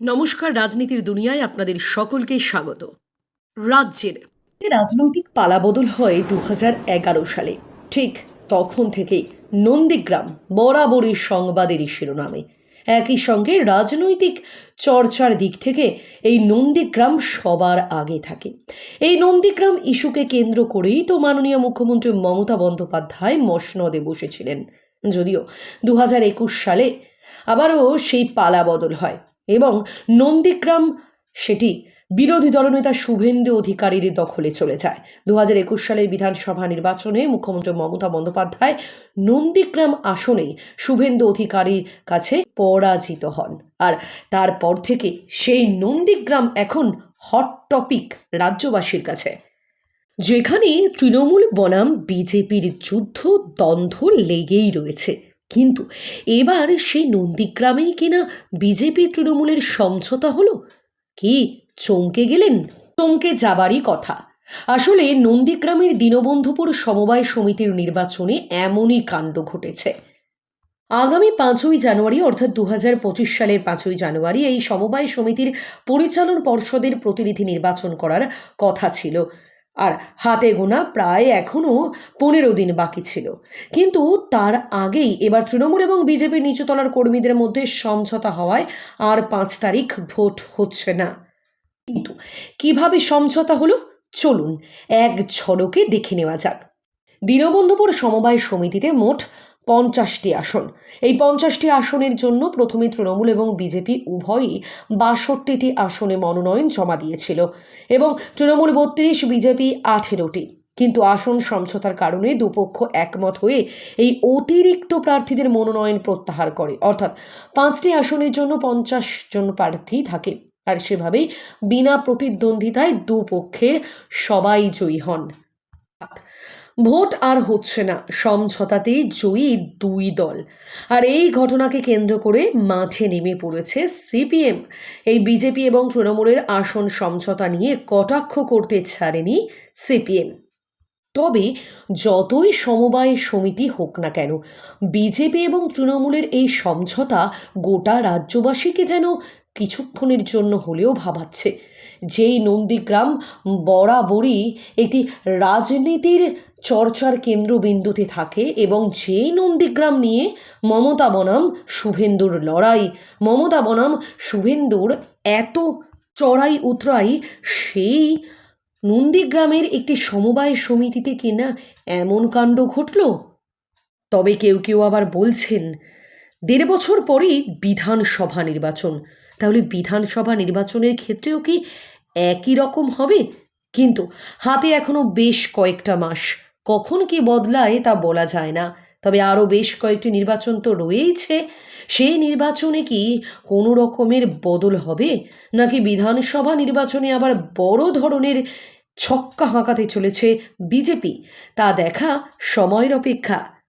নমস্কার রাজনীতির দুনিয়ায় আপনাদের সকলকে স্বাগত। রাজ্যের রাজনৈতিক পালাবদল হয় দু এগারো সালে। ঠিক তখন থেকেই নন্দীগ্রাম বরাবরই সংবাদেরই শিরোনামে। একই সঙ্গে রাজনৈতিক চর্চার দিক থেকে এই নন্দীগ্রাম সবার আগে থাকে। এই নন্দীগ্রাম ইস্যুকে কেন্দ্র করেই তো মাননীয় মুখ্যমন্ত্রী মমতা বন্দ্যোপাধ্যায় মসনদে বসেছিলেন। যদিও দু সালে আবারও সেই পালা বদল হয়। এবং নন্দীগ্রাম সেটি বিরোধী দলনেতা শুভেন্দু অধিকারীর দখলে চলে যায়। দু হাজার একুশ সালের বিধানসভা নির্বাচনে মুখ্যমন্ত্রী মমতা বন্দ্যোপাধ্যায় নন্দীগ্রাম আসনেই শুভেন্দু অধিকারীর কাছে পরাজিত হন। আর তারপর থেকে সেই নন্দীগ্রাম এখন হট টপিক রাজ্যবাসীর কাছে। যেখানে তৃণমূল বনাম বিজেপির যুদ্ধ দ্বন্দ্ব লেগেই রয়েছে। কিন্তু এবার সেই নন্দীগ্রামেই কিনা বিজেপি তৃণমূলের সমঝোতা হলো? কি চমকে গেলেন? চমকে যাবারই কথা। আসলে নন্দীগ্রামের দীনবন্ধুপুর সমবায় সমিতির নির্বাচনে এমনই কাণ্ড ঘটেছে। আগামী পাঁচই জানুয়ারি, অর্থাৎ দু হাজার পঁচিশ সালের পাঁচই জানুয়ারি, এই সমবায় সমিতির পরিচালন পর্ষদের প্রতিনিধি নির্বাচন করার কথা ছিল। আর হাতে গোনা প্রায় এখনও পনেরো দিন বাকি ছিল। কিন্তু তার আগেই এবার তৃণমূল এবং বিজেপির নিচুতলার কর্মীদের মধ্যে সমঝোতা হওয়ায় আর পাঁচ তারিখ ভোট হচ্ছে না। কিন্তু কীভাবে সমঝোতা হলো? চলুন, এক ঝলকে দেখে নেওয়া যাক। দীনবন্ধুপুর সমবায় সমিতিতে মোট পঞ্চাশটি আসন। এই পঞ্চাশটি আসনের জন্য প্রথমে তৃণমূল এবং বিজেপি উভয়ই বাষট্টিটি আসনে মনোনয়ন জমা দিয়েছিল এবং তৃণমূল বত্রিশ, বিজেপি আঠেরোটি। কিন্তু আসন সমঝোতার কারণে দুপক্ষ একমত হয়ে এই অতিরিক্ত প্রার্থীদের মনোনয়ন প্রত্যাহার করে। অর্থাৎ পাঁচটি আসনের জন্য পঞ্চাশ জন প্রার্থী থাকে আর সেভাবেই বিনা প্রতিদ্বন্দ্বিতায় দুপক্ষের সবাই জয়ী হন। ভোট আর হচ্ছে না। সমঝোতাতেই জয়ী দুই দল। আর এই ঘটনাকে কেন্দ্র করে মাঠে নেমে পড়েছে সিপিএম। এই বিজেপি এবং তৃণমূলের আসন সমঝোতা নিয়ে কটাক্ষ করতে ছাড়েনি সিপিএম। তবে যতই সমবায় সমিতি হোক না কেন, বিজেপি এবং তৃণমূলের এই সমঝোতা গোটা রাজ্যবাসীকে যেন কিছুক্ষণের জন্য হলেও ভাবাচ্ছে। যেই নন্দীগ্রাম বরাবরই একটি রাজনীতির চর্চার কেন্দ্রবিন্দুতে থাকে এবং যেই নন্দীগ্রাম নিয়ে মমতা বনাম শুভেন্দুর লড়াই, মমতা বনাম শুভেন্দুর এত চড়াই উতরাই সেই নন্দীগ্রামের একটি সমবায় সমিতিতে কিনা এমন কাণ্ড ঘটল? তবে কেউ কেউ আবার বলছেন, দেড় বছর পরেই বিধানসভা নির্বাচন। তাহলে বিধানসভা নির্বাচনের ক্ষেত্রেও কি একই রকম হবে? কিন্তু হাতে এখনও বেশ কয়েকটা মাস। কখন কি বদলায় তা বলা যায় না। তবে আরও বেশ কয়েকটি নির্বাচন তো রয়েইছে। সেই নির্বাচনে কি কোনো রকমের বদল হবে? নাকি বিধানসভা নির্বাচনে আবার বড় ধরনের ছক্কা হাঁকাতে চলেছে বিজেপি? তা দেখা সময়ের অপেক্ষা।